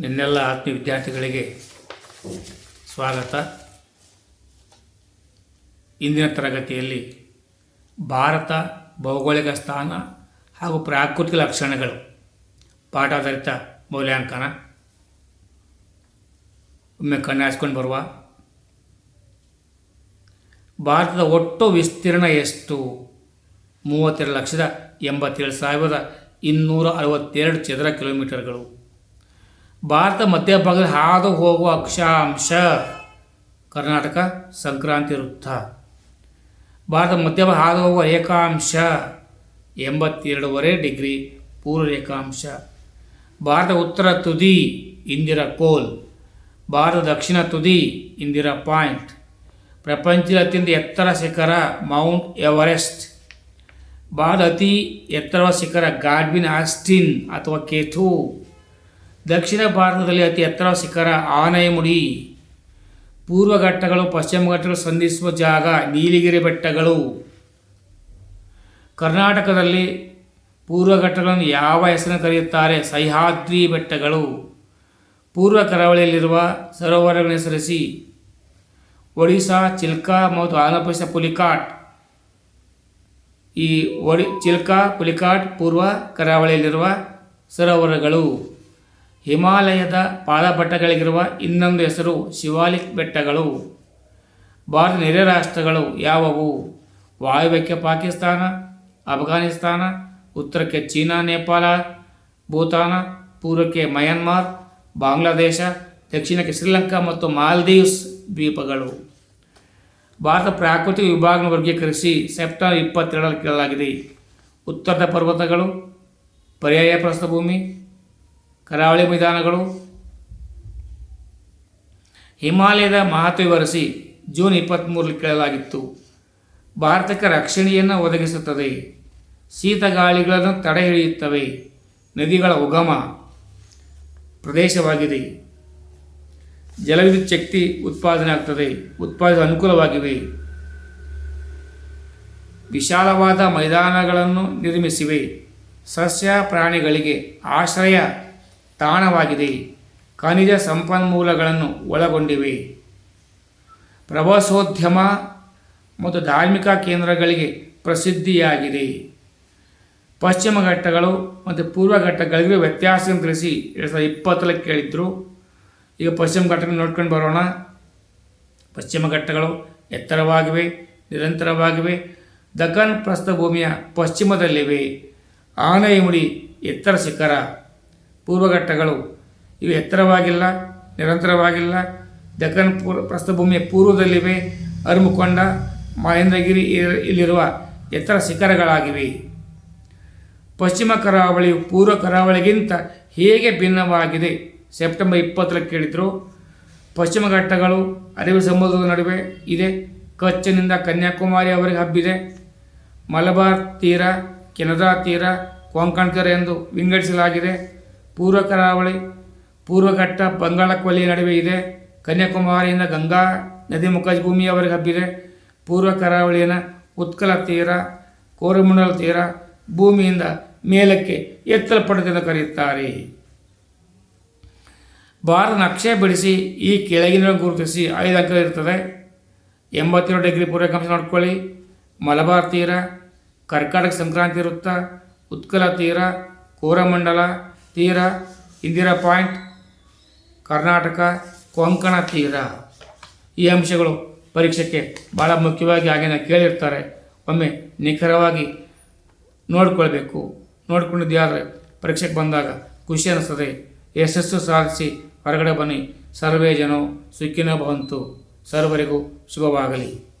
ನಿನ್ನೆಲ್ಲ ಆತ್ಮೀಯ ವಿದ್ಯಾರ್ಥಿಗಳಿಗೆ ಸ್ವಾಗತ. ಇಂದಿನ ತರಗತಿಯಲ್ಲಿ ಭಾರತ ಭೌಗೋಳಿಕ ಸ್ಥಾನ ಹಾಗೂ ಪ್ರಾಕೃತಿಕ ಲಕ್ಷಣಗಳು. ಪಾಠಾಧಾರಿತ ಮೌಲ್ಯಾಂಕನ. ಒಮ್ಮೆ ಕಣ್ಣಾಸ್ಕೊಂಡು ಬರುವ. ಭಾರತದ ಒಟ್ಟು ವಿಸ್ತೀರ್ಣ ಎಷ್ಟು? ಮೂವತ್ತೆರಡು ಲಕ್ಷದ ಎಂಬತ್ತೇಳು ಸಾವಿರದ ಇನ್ನೂರ ಅರವತ್ತೆರಡು ಚದರ ಕಿಲೋಮೀಟರ್ಗಳು. ಭಾರತ ಮಧ್ಯಭಾಗದಲ್ಲಿ ಹಾದು ಹೋಗುವ ಅಕ್ಷಾಂಶ ಕರ್ನಾಟಕ ಸಂಕ್ರಾಂತಿ ವೃತ್ತ. ಭಾರತ ಮಧ್ಯಭಾಗ ಹಾದು ಹೋಗುವ ರೇಖಾಂಶ ಎಂಬತ್ತೆರಡೂವರೆ ಡಿಗ್ರಿ ಪೂರ್ವ ರೇಖಾಂಶ. ಭಾರತ ಉತ್ತರ ತುದಿ ಇಂದಿರಾ ಕೋಲ್ ಭಾರತ ದಕ್ಷಿಣ ತುದಿ ಇಂದಿರಾ ಪಾಯಿಂಟ್. ಪ್ರಪಂಚದ ಅತ್ಯಂತ ಎತ್ತರ ಶಿಖರ ಮೌಂಟ್ ಎವರೆಸ್ಟ್. ಭಾರತ ಅತಿ ಎತ್ತರವಾದ ಶಿಖರ ಗಾಡ್ವಿನ್ ಆಸ್ಟಿನ್ ಅಥವಾ ಕೇಥು ದಕ್ಷಿಣ ಭಾರತದಲ್ಲಿ ಅತಿ ಎತ್ತರ ಶಿಖರ ಆನೆಯಮುಡಿ ಪೂರ್ವ ಘಟ್ಟಗಳು, ಪಶ್ಚಿಮ ಘಟ್ಟಗಳು ಸಂಧಿಸುವ ಜಾಗ ನೀಲಗಿರಿ ಬೆಟ್ಟಗಳು. ಕರ್ನಾಟಕದಲ್ಲಿ ಪೂರ್ವ ಘಟ್ಟಗಳನ್ನು ಯಾವ ಹೆಸರನ್ನು ಕರೆಯುತ್ತಾರೆ? ಸಹ್ಯಾದ್ರಿ ಬೆಟ್ಟಗಳು. ಪೂರ್ವ ಕರಾವಳಿಯಲ್ಲಿರುವ ಸರೋವರಗಳನ್ನು ಹೆಸರಿಸಿ ಒಡಿಶಾ, ಚಿಲ್ಕಾ ಮತ್ತು ಆಂಧ್ರಪ್ರದೇಶ ಪುಲಿಕಾಟ್. ಈ ಒಡಿ, ಚಿಲ್ಕಾ, ಪುಲಿಕಾಟ್ ಪೂರ್ವ ಕರಾವಳಿಯಲ್ಲಿರುವ ಸರೋವರಗಳು. ಹಿಮಾಲಯದ ಪಾದಪಟ್ಟಗಳಿಗಿರುವ ಇನ್ನೊಂದು ಹೆಸರು ಶಿವಾಲಿಕ್ ಬೆಟ್ಟಗಳು. ಭಾರತ ನೆರೆ ರಾಷ್ಟ್ರಗಳು ಯಾವುವು? ವಾಯುವ್ಯಕ್ಕೆ ಪಾಕಿಸ್ತಾನ, ಅಫ್ಘಾನಿಸ್ತಾನ, ಉತ್ತರಕ್ಕೆ ಚೀನಾ, ನೇಪಾಳ, ಭೂತಾನ, ಪೂರ್ವಕ್ಕೆ ಮಯನ್ಮಾರ್, ಬಾಂಗ್ಲಾದೇಶ, ದಕ್ಷಿಣಕ್ಕೆ ಶ್ರೀಲಂಕಾ ಮತ್ತು ಮಾಲ್ದೀವ್ಸ್ ದ್ವೀಪಗಳು. ಭಾರತ ಪ್ರಾಕೃತಿಕ ವಿಭಾಗವನ್ನು ವರ್ಗೀಕರಿಸಿ ಸೆಪ್ಟೆಂಬರ್ ಇಪ್ಪತ್ತೆರಡರಲ್ಲಿ ಕೇಳಲಾಗಿದೆ ಉತ್ತರದ ಪರ್ವತಗಳು, ಪರ್ಯಾಯ ಪ್ರಸ್ಥಭೂಮಿ ಕರಾವಳಿ ಮೈದಾನಗಳು. ಹಿಮಾಲಯದ ಮಹತ್ವ ವಿವರಿಸಿ ಜೂನ್ ಇಪ್ಪತ್ತ್ಮೂರರಲ್ಲಿ ಕೇಳಲಾಗಿತ್ತು. ಭಾರತಕ್ಕೆ ರಕ್ಷಣೆಯನ್ನು ಒದಗಿಸುತ್ತದೆ. ಶೀತಗಾಳಿಗಳನ್ನು ತಡೆ ಹಿಡಿಯುತ್ತವೆ ನದಿಗಳ ಉಗಮ ಪ್ರದೇಶವಾಗಿದೆ. ಜಲವಿದ್ಯುತ್ ಶಕ್ತಿ ಉತ್ಪಾದನೆ ಆಗ್ತದೆ. ಉತ್ಪಾದಿಸಲು ಅನುಕೂಲವಾಗಿವೆ. ವಿಶಾಲವಾದ ಮೈದಾನಗಳನ್ನು ನಿರ್ಮಿಸಿವೆ. ಸಸ್ಯ, ಪ್ರಾಣಿಗಳಿಗೆ ಆಶ್ರಯ ತಾಣವಾಗಿದೆ. ಖನಿಜ ಸಂಪನ್ಮೂಲಗಳನ್ನು ಒಳಗೊಂಡಿವೆ. ಪ್ರವಾಸೋದ್ಯಮ ಮತ್ತು ಧಾರ್ಮಿಕ ಕೇಂದ್ರಗಳಿಗೆ ಪ್ರಸಿದ್ಧಿಯಾಗಿದೆ. ಪಶ್ಚಿಮ ಘಟ್ಟಗಳು ಮತ್ತು ಪೂರ್ವ ಘಟ್ಟಗಳಿಗೆ ವ್ಯತ್ಯಾಸವನ್ನು ತಿಳಿಸಿ ಎರಡು ಸಾವಿರದ ಇಪ್ಪತ್ತರಲ್ಲಿ ಕೇಳಿದ್ರು. ಈಗ ಪಶ್ಚಿಮ ಘಟ್ಟಗಳನ್ನು ನೋಡ್ಕೊಂಡು ಬರೋಣ. ಪಶ್ಚಿಮ ಘಟ್ಟಗಳು ಎತ್ತರವಾಗಿವೆ, ನಿರಂತರವಾಗಿವೆ. ದಖನ್ ಪ್ರಸ್ಥಭೂಮಿಯ ಪಶ್ಚಿಮದಲ್ಲಿವೆ. ಆನೆಯಮುಡಿ ಎತ್ತರ ಶಿಖರ. ಪೂರ್ವ ಘಟ್ಟಗಳು ಇವು ಎತ್ತರವಾಗಿಲ್ಲ, ನಿರಂತರವಾಗಿಲ್ಲ. ದಕ್ಕನ್ ಪೂರ್ವ ಪ್ರಸ್ಥಭೂಮಿಯ ಪೂರ್ವದಲ್ಲಿವೆ. ಅರುಮುಕೊಂಡ ಮಹೇಂದ್ರಗಿರಿ ಇಲ್ಲಿರುವ ಎತ್ತರ ಶಿಖರಗಳಾಗಿವೆ. ಪಶ್ಚಿಮ ಕರಾವಳಿಯು ಪೂರ್ವ ಕರಾವಳಿಗಿಂತ ಹೇಗೆ ಭಿನ್ನವಾಗಿದೆ ಸೆಪ್ಟೆಂಬರ್ ಇಪ್ಪತ್ತರಲ್ಲಿ ಕೇಳಿದರು ಪಶ್ಚಿಮ ಘಟ್ಟಗಳು ಅರಬ್ಬಿ ಸಮುದ್ರದ ನಡುವೆ ಇದೆ. ಕಚ್ಚಿನಿಂದ ಕನ್ಯಾಕುಮಾರಿಯವರೆಗೆ ಹಬ್ಬಿದೆ. ಮಲಬಾರ್ ತೀರ ಕೆನಡಾ ತೀರ, ಕೊಂಕಣ ತೀರ ಎಂದು ವಿಂಗಡಿಸಲಾಗಿದೆ. ಪೂರ್ವ ಕರಾವಳಿ ಪೂರ್ವಘಟ್ಟ ಬಂಗಾಳ ಕೊಲ್ಲಿಯ ನಡುವೆ ಇದೆ. ಕನ್ಯಾಕುಮಾರಿಯಿಂದ ಗಂಗಾ ನದಿ ಮುಖಭೂಮಿಯವರೆಗೆ ಹಬ್ಬಿದೆ. ಪೂರ್ವ ಕರಾವಳಿಯ ಉತ್ಕಲ ತೀರ, ಕೋರಮಂಡಲ ತೀರ ಭೂಮಿಯಿಂದ ಮೇಲಕ್ಕೆ ಎತ್ತಲ್ಪಡುತ್ತದೆ ಕರೆಯುತ್ತಾರೆ. ಭಾರತ ನಕ್ಷೆ ಬಿಡಿಸಿ ಈ ಕೆಳಗಿನ ಗುರುತಿಸಿ ಐದು ಅಂಕ ಇರ್ತದೆ ಎಂಬತ್ತೇಳು ಡಿಗ್ರಿ ಪೂರ್ವಕಾಂಶ ನೋಡ್ಕೊಳ್ಳಿ. ಮಲಬಾರ್ ತೀರ, ಕರ್ಕಾಟಕ ಸಂಕ್ರಾಂತಿ ವೃತ್ತ, ಉತ್ಕಲ ತೀರ, ಕೋರಮಂಡಲ ತೀರ, ಇಂದಿರಾ ಪಾಯಿಂಟ್, ಕರ್ನಾಟಕ, ಕೊಂಕಣ ತೀರ. ಈ ಅಂಶಗಳು ಪರೀಕ್ಷೆಗೆ ಭಾಳ ಮುಖ್ಯವಾಗಿ ಆಗಿನ ಕೇಳಿರ್ತಾರೆ. ಒಮ್ಮೆ ನಿಖರವಾಗಿ ನೋಡಿಕೊಳ್ಬೇಕು. ನೋಡಿಕೊಂಡಿದ್ದಾದರೆ ಪರೀಕ್ಷೆಗೆ ಬಂದಾಗ ಖುಷಿ ಅನ್ನಿಸ್ತದೆ ಯಶಸ್ಸು ಸಾಧಿಸಿ ಹೊರಗಡೆ ಬನ್ನಿ. ಸರ್ವೇ ಜನೋ, ಸುಖಿನೋ ಭವಂತು. ಸರ್ವರಿಗೂ ಶುಭವಾಗಲಿ.